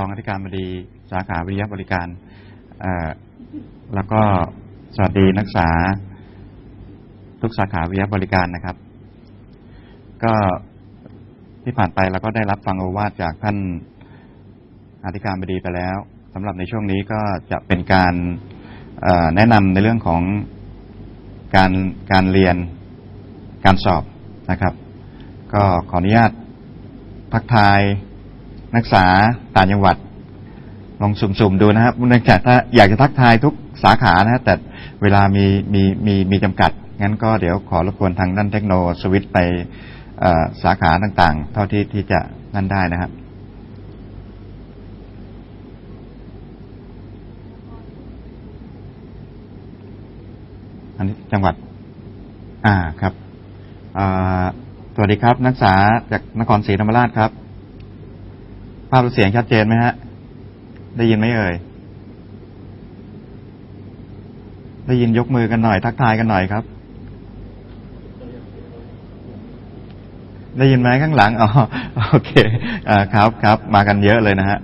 รองอธิการบดีสาขาวิทยาบริการ แล้วก็สวัสดีนักศึกษา ทุกสาขาวิทยาบริการนะครับ ก็ที่ผ่านไปเราก็ได้รับฟังโอวาทจากท่านอธิการบดีไปแล้วสำหรับในช่วงนี้ก็จะเป็นการแนะนำในเรื่องของการการเรียนการสอบนะครับ ก็ขออนุญาตทักทาย นักศึกษาต่างจังหวัด ลองสุ่มๆดูนะครับเนื่องจากถ้าอยากจะทักทายทุกสาขานะแต่เวลามีมีมีมีจำกัด งั้นก็เดี๋ยวขอรบกวนทางด้านเทคโนสวิตไปสาขาต่างๆ เท่าที่ที่จะนั่นได้นะครับอันนี้จังหวัด อ่าครับ สวัสดีครับ นักศึกษาจากนครศรีธรรมราชครับ ภาพเสียงชัดเจนไหมฮะ ได้ยินไหมเอ่ย ได้ยินยกมือกันหน่อย ทักทายกันหน่อยครับ ได้ยินไหมข้างหลัง อ๋อ โอเคอ่าครับครับ มากันเยอะเลยนะฮะ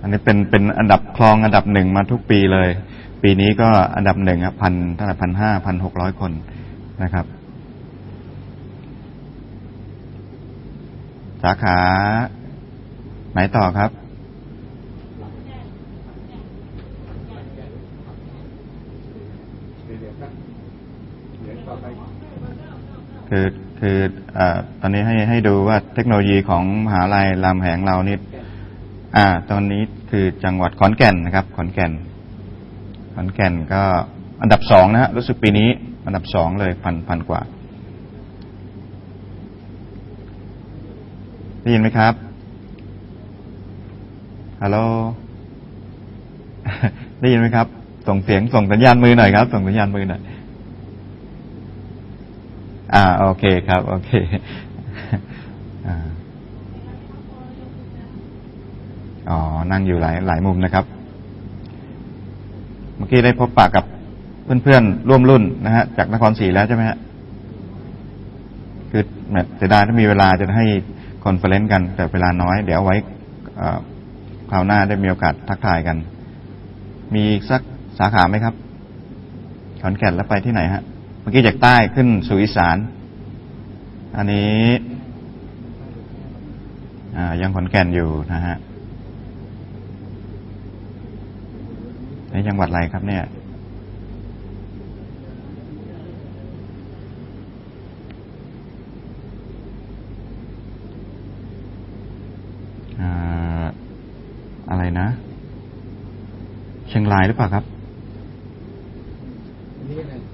อันนี้เป็นเป็นอันดับครองอันดับหนึ่งมาทุกปีเลย ปีนี้ก็อันดับหนึ่งครับพันเท่าไหร่พันห้าพันหกร้อยคนนะครับ สาขา ไหนต่อครับ คือคืออ่อตอนนี้ให้ให้ดูว่าเทคโนโลยีของมหาลัยรามแหงเรานี่อ่า ตอนนี้คือจังหวัดขอนแก่นนะครับ ขอนแก่น ขอนแก่นก็อันดับสองนะฮะรู้สึกปีนี้ อันดับสองเลยพันพันกว่า ได้ยินไหมครับ ฮัลโหล ได้ยินไหมครับ ส่งเสียงส่งสัญญาณมือหน่อยครับ ส่งสัญญาณมือหน่อย อ่า โอเคครับ โอเคอ๋อ นั่งอยู่หลายหลายมุมนะครับ เมื่อกี้ได้พบปะกับเพื่อนๆ ร่วมรุ่นนะฮะ จากนครศรีแล้วใช่ไหมฮะ คือแหมเสียดายถ้ามีเวลาจะให้ คอนเฟอเรนซ์กัน แต่เวลาน้อย เดี๋ยวไว้คราวหน้าได้มีโอกาสทักทายกัน มีสักสาขาไหมครับ ขอนแก่นแล้วไปที่ไหนฮะ เมื่อกี้จากใต้ขึ้นสู่อีสาน อันนี้ยังขอนแก่นอยู่นะฮะในจังหวัดอะไรครับเนี่ย อ่าอะไรนะ เชียงรายหรือเปล่าครับ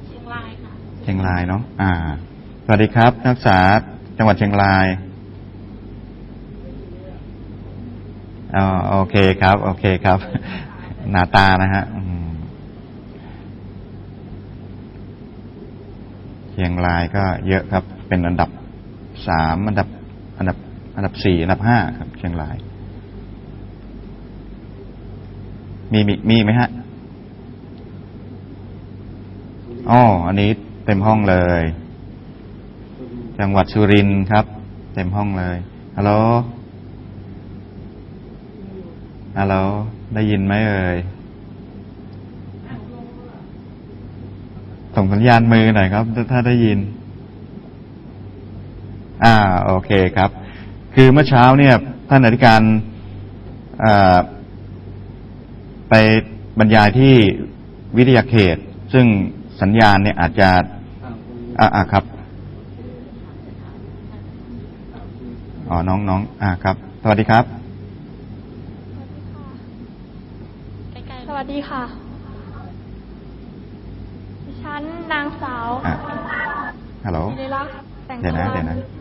เชียงรายค่ะ เชียงรายเนาะอ่า สวัสดีครับ นักศึกษาจังหวัดเชียงรายอ๋อโอเคครับ โอเคครับ หน้าตานะฮะอืมเชียงรายก็เยอะครับ เป็นอันดับสามอันดับ อันดับ อันดับสี่อันดับห้าครับเชียงราย มีมีมีไหมฮะอ๋ออันนี้เต็มห้องเลย จังหวัดสุรินทร์ครับ เต็มห้องเลยฮัลโหลฮัลโหลได้ยินไหมเอ่ยส่งสัญญาณมือหน่อยครับ ถ้าถ้าได้ยิน อ่า โอเคครับ คือเมื่อเช้าเนี่ยท่านอธิการอ่าไปบรรยายที่วิทยาเขต ซึ่งสัญญาณเนี่ยอาจจะอ่าอ่าครับอ๋อน้องน้องอ่าครับ สวัสดีครับใกล้ๆสวัสดีค่ะ ดิฉันนางสาวอะฮัลโหลศิริลักษณ์แต่งเดี๋ยวนะตัวเดี๋ยวนะ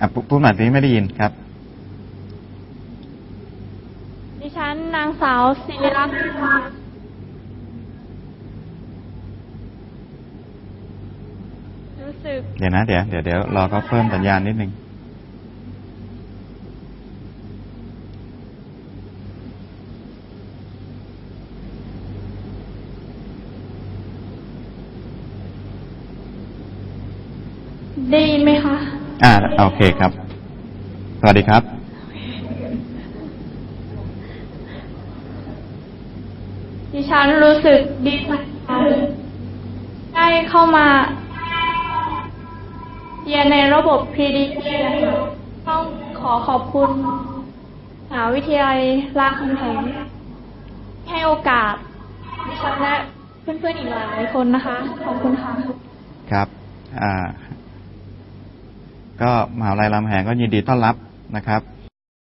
อะพูพูดใหม่สิไม่ได้ยินครับ ดิฉันนางสาวศิริลักษณ์รู้สึก เดี๋ยวนะ เดี๋ยวเดี๋ยวเดี๋ยวรอเขาเพิ่มสัญญาณนิดนึง ได้ยินไหมคะอ่าโอเคครับ สวัสดีครับ ดิฉันรู้สึกดีใจค่ะได้เข้ามาเรียนในระบบ PDP นะคะต้องขอขอบคุณมหาวิทยาลัยรามคำแหงให้โอกาสดิฉันและเพื่อนๆอีกหลายคนนะคะ ขอบคุณค่ะ ครับ อ่า ก็มหาวิทยาลัยรามคำแหงก็ยินดีต้อนรับนะครับ